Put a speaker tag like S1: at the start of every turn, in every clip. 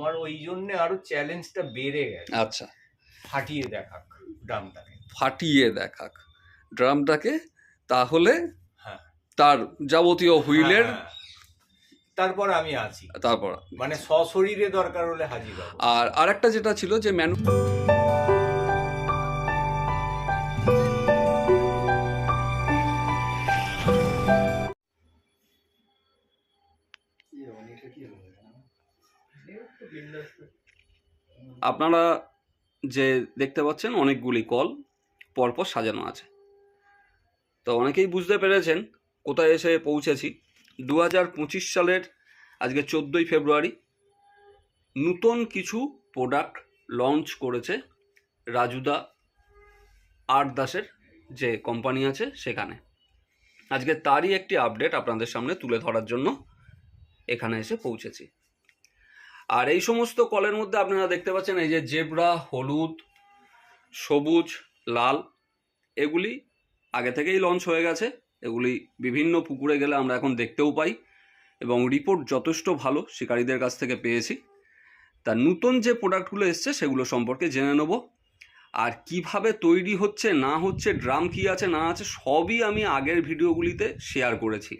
S1: আমার ওই জন্য আরও চ্যালেঞ্জটা বেড়ে গেছে।
S2: আচ্ছা।
S1: ফাটিয়ে দেখাক ড্রামটাকে।
S2: ফাটিয়ে দেখাক ড্রামটাকে তাহলে
S1: হ্যাঁ।
S2: তার যাবতীয় হুইলের
S1: হ্যাঁ, হ্যাঁ। তারপর আমি আছি।
S2: তারপর
S1: মানে সশরীরে দরকার হলে হাজির
S2: আর আরেকটা যেটা ছিল যে ম্যানু আপনারা যে দেখতে পাচ্ছেন অনেকগুলি কল পরপর সাজানো আছে। তো অনেকেই বুঝতে পেরেছেন কোথায় এসে পৌঁছেছি। দু পঁচিশ সালের আজকে চোদ্দোই ফেব্রুয়ারি নূতন কিছু প্রোডাক্ট লঞ্চ করেছে রাজুদা আট দাসের যে কোম্পানি আছে সেখানে। আজকে তারই একটি আপডেট আপনাদের সামনে তুলে ধরার জন্য এখানে এসে পৌঁছেছি। আর এই সমস্ত কলের মধ্যে আপনারা দেখতে পাচ্ছেন এই যে জেব্রা, হলুদ, সবুজ, লাল, এগুলি আগে থেকেই লঞ্চ হয়ে গেছে। এগুলি বিভিন্ন পুকুরে গেলে আমরা এখন দেখতেও পাই এবং রিপোর্ট যথেষ্ট ভালো শিকারীদের কাছ থেকে পেয়েছি। তা নতুন যে প্রোডাক্টগুলো এসছে সেগুলো সম্পর্কে জেনে নেব। আর কীভাবে তৈরি হচ্ছে, না হচ্ছে ড্রাম কি আছে, না আছে, সবই আমি আগের ভিডিওগুলিতে শেয়ার করেছি।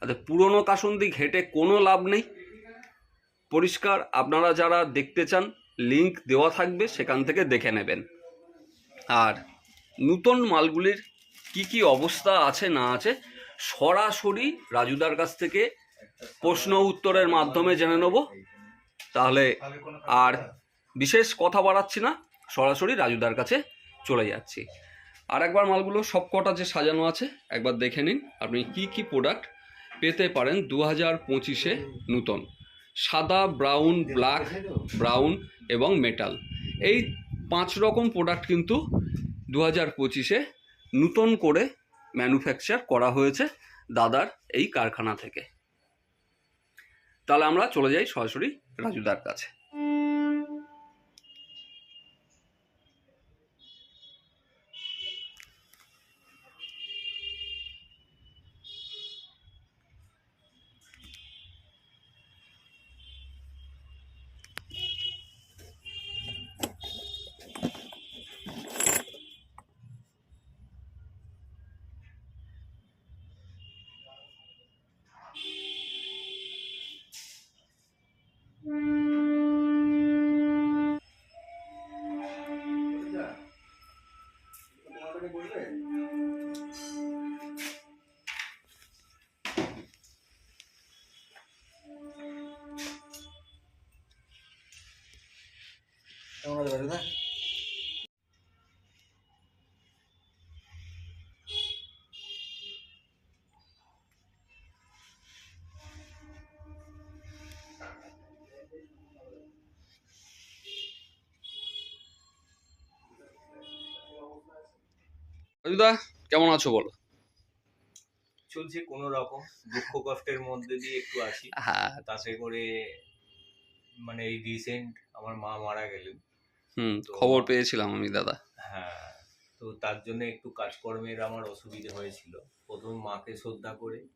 S2: অর্থাৎ পুরনো কাসন্দি ঘেটে কোনো লাভ নেই। পরিষ্কার আপনারা যারা দেখতে চান লিংক দেওয়া থাকবে, সেখান থেকে দেখে নেবেন। আর নূতন মালগুলির কি কি অবস্থা আছে, না আছে, সরাসরি রাজুদার কাছ থেকে প্রশ্ন উত্তরের মাধ্যমে জেনে নেব। তাহলে আর বিশেষ কথা বাড়াচ্ছি না, সরাসরি রাজুদার কাছে চলে যাচ্ছি। আর একবার মালগুলো সব কটা যে সাজানো আছে, একবার দেখে নিন, আপনি কি কি প্রোডাক্ট পেতে পারেন দু হাজার পঁচিশে নূতন। সাদা, ব্রাউন, ব্ল্যাক, ব্রাউন এবং মেটাল। এই পাঁচ রকম প্রোডাক্ট কিন্তু দু হাজার পঁচিশে নূতন করে ম্যানুফ্যাকচার করা হয়েছে দাদার এই কারখানা থেকে। তাহলে আমরা চলে যাই সরাসরি রাজুদার কাছে। রাজুদা কেমন আছো বলো?
S1: চলছে কোনো রকম। দুঃখ কষ্টের মধ্যে দিয়ে একটু আসি
S2: হ্যাঁ।
S1: তাতে করে মানে এই রিসেন্ট আমার মা মারা গেলেন।
S2: হুম খবর পেয়েছিলাম আমি দাদা।
S1: হ্যাঁ তো তার জন্য একটু কাজকর্মের আমার অসুবিধা হয়েছিল। প্রথম মাকে শ্রদ্ধা করে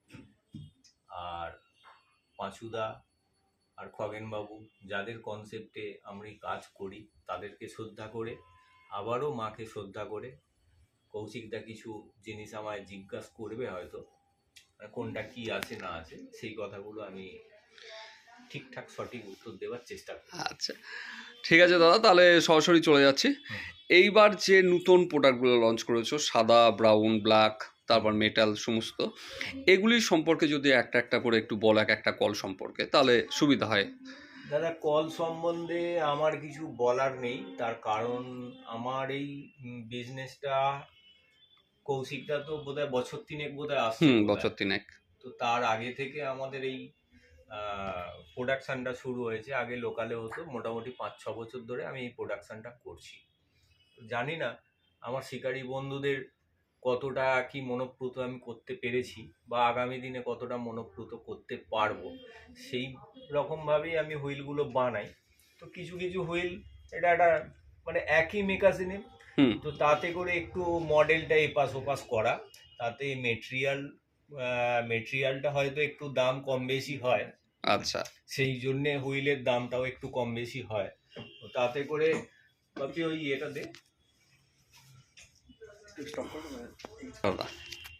S1: আর পাঁচুদা আর খগেনবাবু যাদের কনসেপ্টে আমি কাজ করি তাদেরকে শ্রদ্ধা করে আবারও মাকে শ্রদ্ধা করে কৌশিকদা কিছু জিনিস আমায় জিজ্ঞাসা করবে হয়তো? মানে কোনটা কি আছে না আছে? সেই কথাগুলো আমি ঠিকঠাক সঠিক উত্তর দেওয়ার চেষ্টা করি।
S2: আচ্ছা ঠিক আছে দাদা তাহলে সরাসরি চলে যাচ্ছি। এইবার যে নতুন প্রোডাক্টগুলো লঞ্চ করেছ সাদা ব্রাউন ব্ল্যাক তারপর মেটাল সমস্ত এগুলি সম্পর্কে যদি একটা একটা করে একটু বল এক একটা কল সম্পর্কে তাহলে সুবিধা হয়।
S1: দাদা কল সম্বন্ধে আমার কিছু বলার নেই। তার কারণ আমার এই বিজনেসটা কৌশিকটা তো বোধহয় বছর তিনেক বোধহয় আসছে
S2: বছর তিনেক।
S1: তো তার আগে থেকে আমাদের এই প্রোডাকশানটা শুরু হয়েছে। আগে লোকালে হতো। মোটামুটি পাঁচ ছ বছর ধরে আমি এই প্রোডাকশানটা করছি। তো জানি না আমার শিকারী বন্ধুদের কতটা কি মনোপ্রুত আমি করতে পেরেছি বা আগামী দিনে কতটা মনোপ্রুত করতে পারব। সেই রকমভাবেই আমি হুইলগুলো বানাই। তো কিছু কিছু হুইল এটা একটা মানে একই মেকানিজম তো তাতে করে একটু মডেলটা এপাশ ওপাশ করা। তাতে মেটেরিয়াল মেটেরিয়ালটা হয়তো একটু দাম কম বেশি হয়।
S2: আচ্ছা।
S1: সেই জন্যে হুইলের দামটাও একটু কম বেশি হয়। তাতে করে বাপি ওই এটা দে।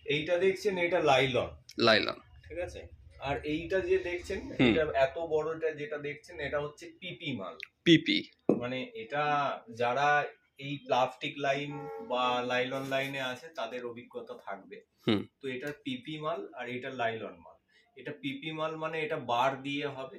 S1: এইটা দেখছেন এটা লাইলন।
S2: লাইলন।
S1: ঠিক আছে? আর এইটা যে দেখছেন এটা এত বড়টা যেটা দেখছেন এটা হচ্ছে পিপি মাল।
S2: পিপি।
S1: মানে এটা যারা এই প্লাস্টিক লাইন বা লাইলন লাইনে আছে তাদের অভিজ্ঞতা থাকবে।
S2: হুম।
S1: তো এটা পিপি মাল আর এটা লাইলন মাল। এটা পিপি মাল মানে এটা বার দিয়ে হবে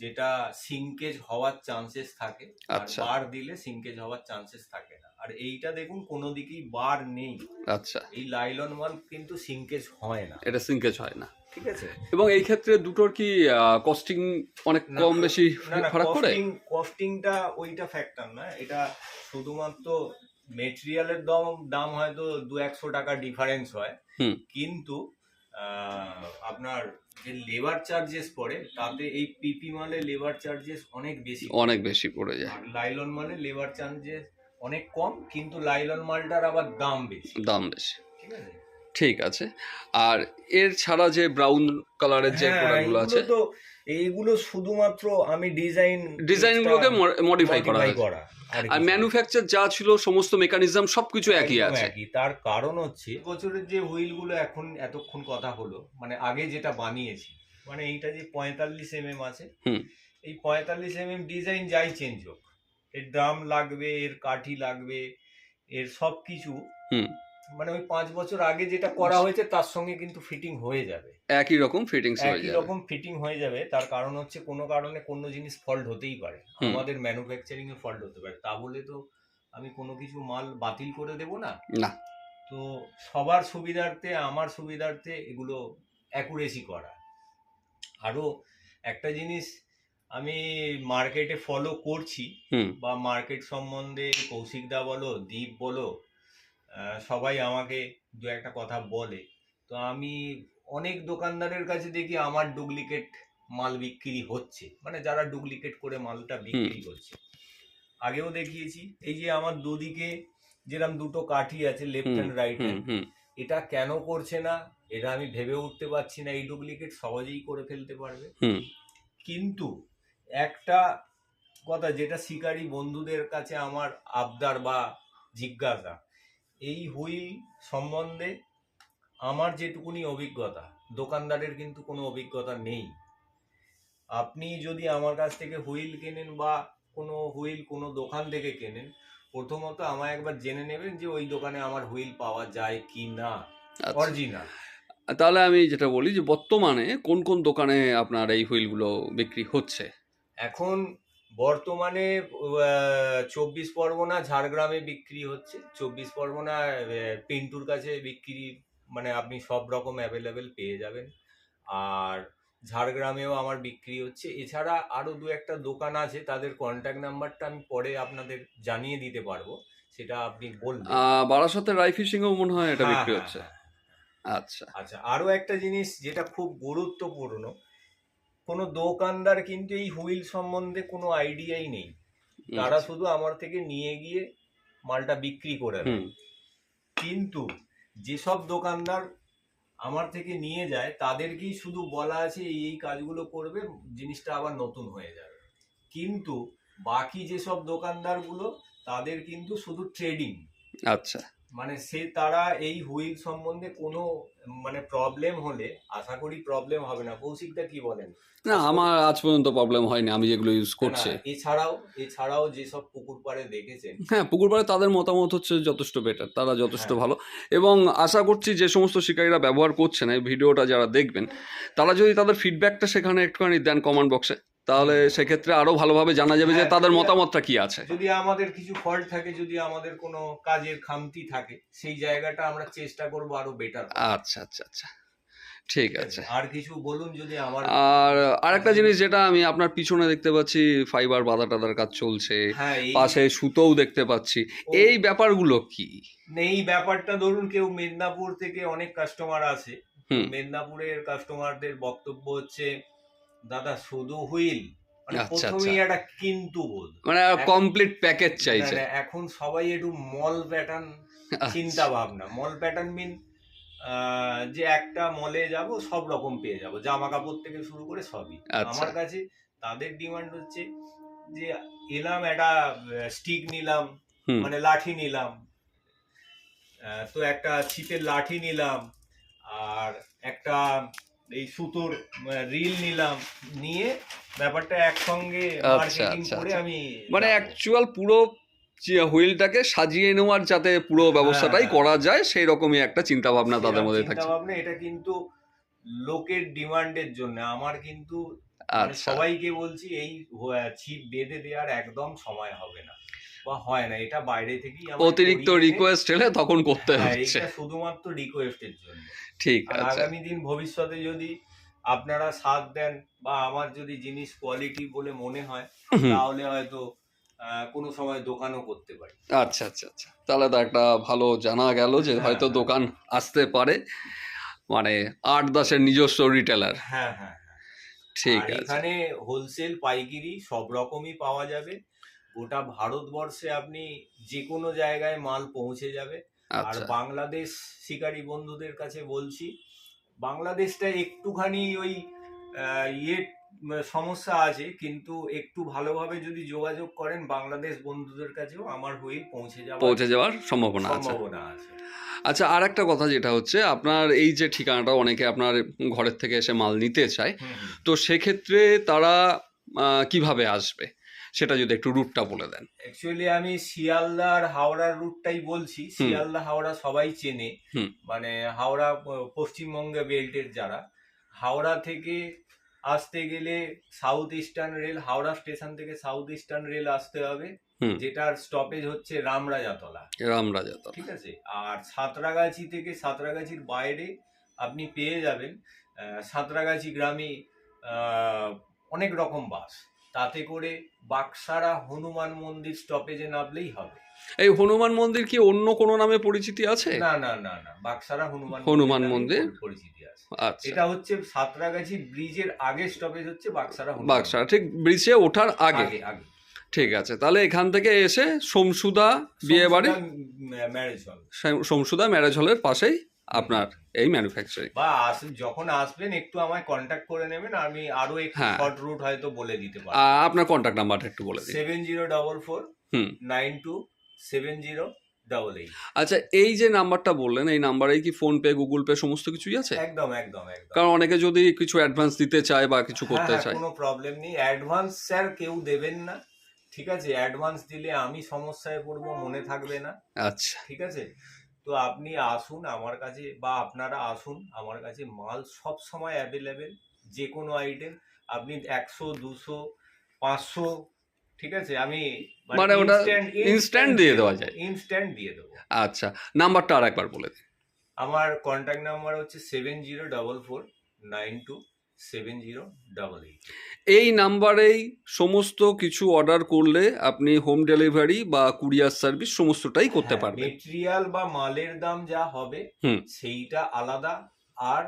S1: যেটা সিঙ্কেজ হওয়ার চান্সেস থাকে। আর
S2: আচ্ছা।
S1: বার দিলে সিঙ্কেজ হওয়ার চান্সেস থাকে না। আর এইটা দেখুন কোনো দিকেই বার নেই।
S2: আচ্ছা।
S1: এই লাইলন মাল কিন্তু সিঙ্কেজ হয় না।
S2: এটা সিঙ্কেজ হয় না।
S1: ঠিক আছে?
S2: এবং এই ক্ষেত্রে দুটোর কি কস্টিং অনেক কম বেশি ফারাক করে?
S1: কস্টিং কস্টিংটা ওইটা ফ্যাক্টর না। এটা শুধুমাত্র মেটেরিয়ালের দাম দাম হয়তো দু একশো টাকা ডিফারেন্স হয়। কিন্তু আপনার যে লেবার চার্জেস পড়ে তাতে এই পিপি মালে লেবার চার্জেস অনেক বেশি
S2: অনেক বেশি পড়ে যায়।
S1: লাইলন মালে লেবার চার্জেস অনেক কম কিন্তু লাইলন মালটার আবার দাম বেশি।
S2: দাম বেশি।
S1: ঠিক আছে?
S2: ঠিক আছে। আর এর ছাড়া যে ব্রাউন কালারের যে
S1: হ্যাঁ,
S2: প্রোডাক্টগুলো আছে
S1: তো এইগুলো শুধুমাত্র আমি ডিজাইন
S2: ডিজাইনগুলোকে মডিফাই করা
S1: করা।
S2: আর ম্যানুফ্যাকচার যা ছিল সমস্ত মেকানিজম সবকিছু একই আছে
S1: একই। তার কারণ হচ্ছে বছরের যে হুইলগুলো এখন এতক্ষণ কথা হলো মানে আগে যেটা বানিয়েছি মানে এইটা যে পঁয়তাল্লিশ এম এম আছে এই পঁয়তাল্লিশ এম এম ডিজাইন যাই চেঞ্জ হোক এর ড্রাম লাগবে এর কাঠি লাগবে এর সব কিছু। মানে ওই পাঁচ বছর আগে যেটা করা হয়েছে তার সঙ্গে কিন্তু ফিটিং হয়ে যাবে।
S2: একই রকম হয়ে
S1: একই রকম ফিটিং হয়ে যাবে। তার কারণ হচ্ছে কোনো কারণে কোনো জিনিস ফল্ট হতেই পারে। আমাদের ম্যানুফ্যাকচারিং এ ফল্ট হতে পারে। তা বলে তো আমি কোনো কিছু মাল বাতিল করে দেব না?
S2: না।
S1: তো সবার সুবিধার্থে আমার সুবিধার্থে এগুলো অ্যাকুরেসি করা। আরও একটা জিনিস আমি মার্কেটে ফলো করছি বা মার্কেট সম্বন্ধে কৌশিকদা বলো দীপ বলো সবাই আমাকে দু একটা কথা বলে। তো আমি অনেক দোকানদারের কাছে দেখি আমার ডুপ্লিকেট মাল বিক্রি হচ্ছে। মানে যারা ডুপ্লিকেট করে মালটা বিক্রি করছে। আগেও দেখিয়েছি এই যে আমার দুদিকে যেরকম দুটো কাঠি আছে লেফট হ্যান্ড রাইট হ্যান্ড এটা কেন করছে না? এটা আমি ভেবে উঠতে পারছি না এই ডুপ্লিকেট সহজেই করে ফেলতে পারবে। কিন্তু একটা কথা যেটা শিকারী বন্ধুদের কাছে আমার আবদার বা জিজ্ঞাসা এই হুইল সম্বন্ধে আমার যেটুকুনি অভিজ্ঞতা দোকানদারের কিন্তু কোনো অভিজ্ঞতা নেই। আপনি যদি আমার কাছ থেকে হুইল কেনেন বা কোনো হুইল কোনো দোকান থেকে কেনেন প্রথমত আমায় একবার জেনে নেবেন যে ওই দোকানে আমার হুইল পাওয়া যায় কি না।
S2: আচ্ছা।
S1: অরিজিনাল।
S2: তাহলে আমি যেটা বলি যে বর্তমানে কোন কোন দোকানে আপনার এই হুইলগুলো বিক্রি হচ্ছে?
S1: এখন বর্তমানে চব্বিশ পরগনা ঝাড়গ্রামে বিক্রি হচ্ছে। চব্বিশ পরগনা পিন্টুর কাছে বিক্রি মানে আপনি সব রকম অ্যাভেলেবেল পেয়ে যাবেন। আর ঝাড়গ্রামেও আমার বিক্রি হচ্ছে। এছাড়া আরও দু একটা দোকান আছে তাদের কন্ট্যাক্ট নাম্বারটা আমি পরে আপনাদের জানিয়ে দিতে পারব। সেটা আপনি বলবেন।
S2: বারাসাতের রাই ফিশিংও মনে হয় এটা
S1: হ্যাঁ,
S2: বিক্রি
S1: হ্যাঁ,
S2: হচ্ছে।
S1: হ্যাঁ।
S2: আচ্ছা।
S1: আচ্ছা আরও একটা জিনিস যেটা খুব গুরুত্বপূর্ণ কোনো দোকানদার কিন্তু এই হুইল সম্বন্ধে কোনো আইডিয়াই নেই। তারা শুধু আমার থেকে নিয়ে গিয়ে মালটা বিক্রি করে কিন্তু যেসব দোকানদার আমার থেকে নিয়ে যায় তাদেরকেই শুধু বলা আছে এই এই কাজগুলো করবে জিনিসটা আবার নতুন হয়ে যাবে। কিন্তু বাকি যেসব দোকানদারগুলো তাদের কিন্তু শুধু ট্রেডিং
S2: আচ্ছা।
S1: মানে সে তারা এই হুইল সম্বন্ধে কোনো মানে প্রবলেম হলে আশা করি প্রবলেম হবে না। কৌশিকদা কি বলেন?
S2: না আমার আজ পর্যন্ত প্রবলেম হয়নি আমি যেগুলো ইউজ করছি।
S1: এছাড়াও এছাড়াও যেসব পুকুর পাড়ে দেখেছেন।
S2: হ্যাঁ পুকুর পাড়ে তাদের মতামত হচ্ছে যথেষ্ট বেটার তারা যথেষ্ট
S1: হ্যাঁ।
S2: ভালো। এবং আশা করছি যে সমস্ত শিকারীরা ব্যবহার করছেন এই ভিডিওটা যারা দেখবেন তারা যদি তাদের ফিডব্যাকটা সেখানে একটুখানি দেন কমেন্ট বক্সে তাহলে সেক্ষেত্রে আরও ভালোভাবে জানা যাবে যে
S1: হ্যাঁ,
S2: তাদের মতামতটা কি আছে।
S1: যদি আমাদের কিছু ফল্ট থাকে যদি আমাদের কোনো কাজের খামতি থাকে সেই জায়গাটা আমরা চেষ্টা করব আরও বেটার
S2: আচ্ছা আচ্ছা আচ্ছা। ঠিক আছে।
S1: আর কিছু বলুন যদি আমার
S2: আর আরেকটা জিনিস যেটা আমি আপনার পিছনে দেখতে পাচ্ছি ফাইবার বাধা টাদার কাজ চলছে
S1: হ্যাঁ
S2: পাশে সুতোও দেখতে পাচ্ছি। এই ব্যাপারগুলো কি?
S1: এই ব্যাপারটা ধরুন কেউ মেদিনীপুর থেকে অনেক কাস্টমার
S2: আছে
S1: মেদিনীপুরের কাস্টমারদের বক্তব্য হচ্ছে দাদা শুধু হুইল? মানে
S2: আচ্ছা,
S1: প্রথমেই একটা কিন্তু বোধ।
S2: মানে কমপ্লিট প্যাকেজ চাইছে।
S1: এখন সবাই একটু মল প্যাটার্ন চিন্তা ভাবনা। মল প্যাটার্ন মিন যে একটা মলে যাব সব রকম পেয়ে যাব। জামা কাপড় থেকে শুরু করে সবই।
S2: আচ্ছা।
S1: আমার কাছে তাদের ডিমান্ড হচ্ছে যে এলাম একটা স্টিক নিলাম মানে লাঠি নিলাম। তো একটা ছিপের লাঠি নিলাম আর একটা এই সুতোর রিল নিলাম নিয়ে ব্যাপারটা একসঙ্গে
S2: আচ্ছা,
S1: মার্কেটিং
S2: আচ্ছা,
S1: করে
S2: আচ্ছা।
S1: আমি
S2: মানে অ্যাকচুয়াল পুরো হুইলটাকে সাজিয়ে নেওয়ার যাতে পুরো ব্যবস্থাটাই
S1: হ্যাঁ।
S2: করা যায় সেই রকমই একটা চিন্তা ভাবনা তাদের মধ্যে থাকছে।
S1: ভাবনা, এটা কিন্তু লোকের ডিমান্ডের জন্য। আমার কিন্তু মানে সবাইকে বলছি এই ছিপ বেঁধে দেওয়ার একদম সময় হবে না। বা হয় না এটা বাইরে থেকেই
S2: অতিরিক্ত রিকোয়েস্ট এলে তখন করতে
S1: হ্যাঁ,
S2: হচ্ছে।
S1: এটা শুধুমাত্র রিকোয়েস্টের জন্য।
S2: ঠিক আছে।
S1: আগামী দিন ভবিষ্যতে যদি আপনারা সাথ দেন বা আমার যদি জিনিস কোয়ালিটি বলে মনে হয় তাহলে হয়তো কোনো সময় দোকানও করতে পারি।
S2: আচ্ছা আচ্ছা আচ্ছা। তাহলে তো একটা ভালো জানা গেল যে
S1: হ্যাঁ,
S2: হয়তো
S1: হ্যাঁ।
S2: দোকান আসতে পারে। মানে আট দশের নিজস্ব রিটেলার
S1: হ্যাঁ হ্যাঁ হ্যাঁ।
S2: ঠিক আছে।
S1: এখানে হোলসেল পাইকারি সব রকমই পাওয়া যাবে। গোটা ভারতবর্ষে আপনি যে কোনো জায়গায় মাল পৌঁছে যাবে। আর
S2: আচ্ছা।
S1: বাংলাদেশ শিকারী বন্ধুদের কাছে বলছি বাংলাদেশটা একটুখানি ওই ইয়ে সমস্যা আছে কিন্তু একটু ভালোভাবে যদি যোগাযোগ করেন বাংলাদেশ বন্ধুদের কাছেও আমার হয়ে পৌঁছে যাওয়ার
S2: পৌঁছে যাওয়ার সম্ভাবনা আছে।
S1: সম্ভাবনা আছে।
S2: আচ্ছা আর একটা কথা যেটা হচ্ছে আপনার এই যে ঠিকানাটা অনেকে আপনার ঘরের থেকে এসে মাল নিতে চায়। তো সেক্ষেত্রে তারা কীভাবে আসবে? সেটা যদি একটু রুটটা বলে দেন।
S1: অ্যাকচুয়ালি আমি শিয়ালদা আর হাওড়ার রুটটাই বলছি। শিয়ালদা হাওড়া সবাই চেনে। মানে হাওড়া পশ্চিমবঙ্গে বেল্টের যারা। হাওড়া থেকে আসতে গেলে south eastern rail Howrah station থেকে সাউথ ইস্টার্ন রেল আসতে হবে। যেটার স্টপেজ হচ্ছে রামরাজাতলা।
S2: রামরাজাতলা।
S1: ঠিক আছে? আর সাঁতরাগাছি থেকে সাঁতরাগাছির বাইরে আপনি পেয়ে যাবেন সাঁতরাগাছি গ্রামে আহ, অনেক রকম বাস। তাতে করে বাক্সারা হনুমান মন্দির স্টপেজে নামলেই হবে।
S2: এই হনুমান মন্দির কি অন্য কোনো নামে পরিচিতি আছে?
S1: না না না না বাক্সারা হনুমান
S2: হনুমান মন্দির?
S1: পরিচিতি আছে।
S2: আচ্ছা।
S1: এটা হচ্ছে সাঁতরাগাছি ব্রিজের আগে স্টপেজ হচ্ছে বাক্সারা হনুমান
S2: বাক্সা ঠিক ব্রিজে ওঠার আগে?
S1: আগে আগে।
S2: ঠিক আছে তাহলে এখান থেকে এসে সোমসুদা বিয়ে বাড়ি
S1: ম্যারেজ হল।
S2: সোমসুদা ম্যারেজ হলের পাশেই আপনার এই ম্যানুফ্যাকচারিং
S1: বা যখন আসবেন একটু আমায় কন্ট্যাক্ট করে নেবেন আমি আরও একটু
S2: হ্যাঁ।
S1: শর্ট রুট হয়তো বলে দিতে পারি
S2: আপনার কন্ট্যাক্ট নাম্বারটা একটু বলে দিন।
S1: সেভেন জিরো ডবল ফোর
S2: হুম।
S1: Nine two seven zero double eight
S2: আচ্ছা এই যে নাম্বারটা বললেন এই নাম্বারেই কি ফোন পে গুগল পে সমস্ত কিছুই আছে?
S1: একদম একদম একদম।
S2: কারণ অনেকে যদি কিছু অ্যাডভান্স দিতে চায় বা কিছু
S1: হ্যাঁ,
S2: করতে
S1: হ্যাঁ,
S2: চায়।
S1: কোনো প্রবলেম নেই। অ্যাডভান্স স্যার কেউ দেবেন না ঠিক আছে? অ্যাডভান্স দিলে আমি সমস্যায় পড়ব মনে থাকবে না।
S2: আচ্ছা।
S1: ঠিক আছে? তো আপনি আসুন আমার কাছে বা আপনারা আসুন আমার কাছে মাল সব সময় অ্যাভেলেবেল যে কোনো আইটেম আপনি একশো দুশো পাঁচশো ঠিক আছে? আমি
S2: মানে ওটা ইনস্ট্যান্ট দিয়ে দেওয়া যায়।
S1: ইনস্ট্যান্ট দিয়ে দেবো।
S2: আচ্ছা নাম্বারটা আর একবার বলে দিন।
S1: আমার কন্ট্যাক্ট নাম্বার হচ্ছে seven zero double four nine two seven zero double eight
S2: এই নাম্বারেই সমস্ত কিছু অর্ডার করলে আপনি হোম ডেলিভারি বা কুরিয়ার সার্ভিস সমস্তটাই করতে পারবেন
S1: মেটেরিয়াল বা মালের দাম যা হবে
S2: হুম।
S1: সেইটা আলাদা আর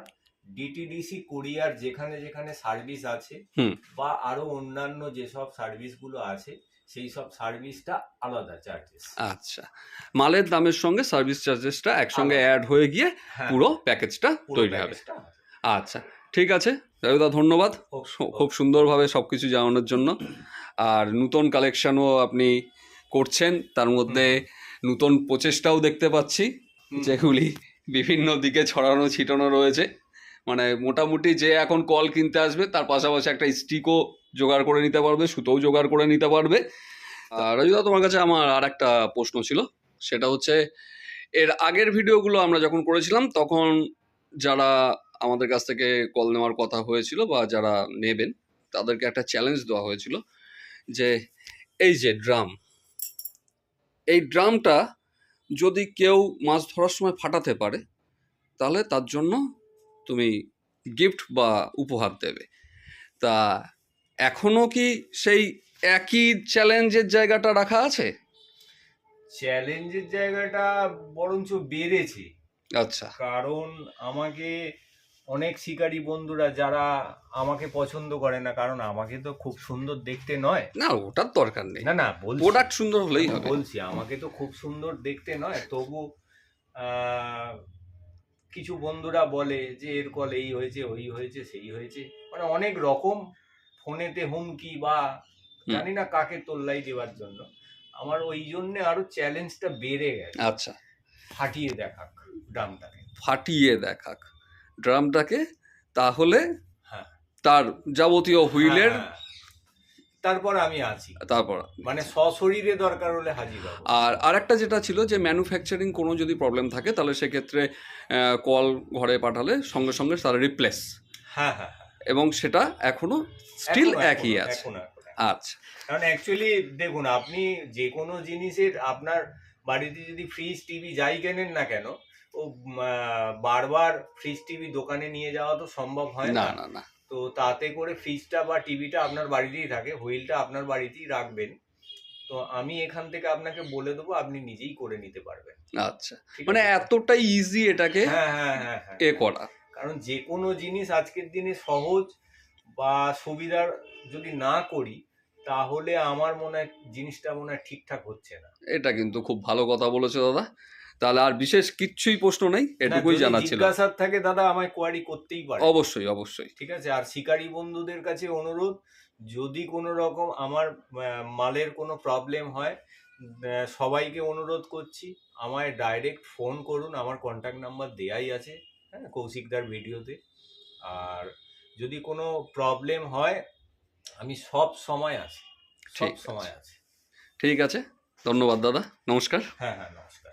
S1: ডিটিডিসি কুরিয়ার যেখানে যেখানে সার্ভিস আছে
S2: হুম।
S1: বা আরও অন্যান্য যেসব সার্ভিসগুলো আছে সেই সব সার্ভিসটা আলাদা চার্জেস
S2: আচ্ছা মালের দামের সঙ্গে সার্ভিস চার্জেসটা একসঙ্গে। অ্যাড হয়ে গিয়ে
S1: হ্যাঁ
S2: পুরো প্যাকেজটা তৈরি হবে। আচ্ছা ঠিক আছে দাদা ধন্যবাদ।
S1: খুব-
S2: সুন্দরভাবে সব কিছু জানানোর জন্য। আর নূতন কালেকশনও আপনি করছেন তার মধ্যে নূতন প্রচেষ্টাও দেখতে পাচ্ছি যেগুলি বিভিন্ন দিকে ছড়ানো ছিটানো রয়েছে। মানে মোটামুটি যে এখন কল কিনতে আসবে তার পাশাপাশি একটা স্টিকও জোগাড় করে নিতে পারবে সুতোও জোগাড় করে নিতে পারবে। আর রাজুদা তোমার কাছে আমার আর একটা প্রশ্ন ছিল। সেটা হচ্ছে এর আগের ভিডিওগুলো আমরা যখন করেছিলাম তখন যারা আমাদের কাছ থেকে কল নেওয়ার কথা হয়েছিল বা যারা নেবেন তাদেরকে একটা চ্যালেঞ্জ দেওয়া হয়েছিল যে এই যে ড্রাম এই ড্রামটা যদি কেউ মাছ ধরার সময় ফাটাতে পারে তাহলে তার জন্য তুমি গিফট বা উপহার দেবে। তা এখনও কি সেই একই চ্যালেঞ্জের জায়গাটা রাখা আছে?
S1: চ্যালেঞ্জের জায়গাটা বরঞ্চ বেড়েছে।
S2: আচ্ছা।
S1: কারণ আমাকে অনেক শিকারী বন্ধুরা যারা আমাকে পছন্দ করে না কারণ আমাকে তো খুব সুন্দর দেখতে নয়।
S2: না ওটার দরকার নেই।
S1: না না বলছি।
S2: প্রোডাক্ট সুন্দর হলেই হবে।
S1: বলছি আমাকে তো খুব সুন্দর দেখতে নয় তবু কিছু বন্ধুরা বলে যে এর কল এই হয়েছে ওই হয়েছে সেই হয়েছে। মানে অনেক রকম ফোনেতে হুমকি বা জানি না কাকে তোল্লাই দেওয়ার জন্য। আমার ওই জন্য আরও চ্যালেঞ্জটা বেড়ে গেছে।
S2: আচ্ছা।
S1: ফাটিয়ে দেখাক ড্রামটাকে
S2: ফাটিয়ে দেখাক। ড্রামটাকে তাহলে
S1: হ্যাঁ।
S2: তার যাবতীয় হুইলের
S1: হ্যাঁ, হ্যাঁ। তারপর আমি আছি
S2: তারপর
S1: মানে সশরীরে দরকার হলে হাজির
S2: আর আরেকটা যেটা ছিল যে ম্যানুফ্যাকচারিং কোনো যদি প্রবলেম থাকে তাহলে সেক্ষেত্রে কল ঘরে পাঠালে সঙ্গে সঙ্গে তার রিপ্লেস
S1: হ্যাঁ হ্যাঁ হ্যাঁ
S2: এবং সেটা এখনও স্টিল একই আছে। আচ্ছা
S1: কারণ অ্যাকচুয়ালি দেখুন আপনি যে কোনো জিনিসের আপনার বাড়িতে যদি ফ্রিজ টিভি যাই কেনেন না কেন ও বারবার ফ্রিজ টিভি দোকানে নিয়ে যাওয়া তো সম্ভব হয়
S2: না।
S1: না
S2: না
S1: তো তাতে করে ফ্রিজটা বা টিভিটা আপনার বাড়িতেই থাকে হুইলটা আপনার বাড়িতেই রাখবেন। তো আমি এখান থেকে আপনাকে বলে দেবো আপনি নিজেই করে নিতে পারবেন।
S2: আচ্ছা। মানে
S1: আছে?
S2: এতটাই ইজি এটাকে
S1: হ্যাঁ হ্যাঁ হ্যাঁ হ্যাঁ।
S2: এ করা।
S1: কারণ যে কোনো জিনিস আজকের দিনে সহজ বা সুবিধার যদি না করি তাহলে আমার মনে হয় জিনিসটা মনে হয় ঠিকঠাক হচ্ছে না।
S2: এটা কিন্তু খুব ভালো কথা বলেছ দাদা। তাহলে আর বিশেষ কিচ্ছুই প্রশ্ন নেই এটুকুই জানা ছিল।
S1: জিজ্ঞাসার থাকে দাদা আমায় কোয়ারি করতেই পারে।
S2: অবশ্যই অবশ্যই।
S1: ঠিক আছে? আর শিকারী বন্ধুদের কাছে অনুরোধ যদি কোনো রকম আমার মালের কোনো প্রবলেম হয় সবাইকে অনুরোধ করছি আমায় ডাইরেক্ট ফোন করুন আমার কন্ট্যাক্ট নাম্বার দেয়াই আছে হ্যাঁ কৌশিকদার ভিডিওতে। আর যদি কোনো প্রবলেম হয় আমি সব সময় আছি সব। সময় আছি।
S2: ঠিক আছে। ধন্যবাদ দাদা। নমস্কার।
S1: হ্যাঁ হ্যাঁ নমস্কার।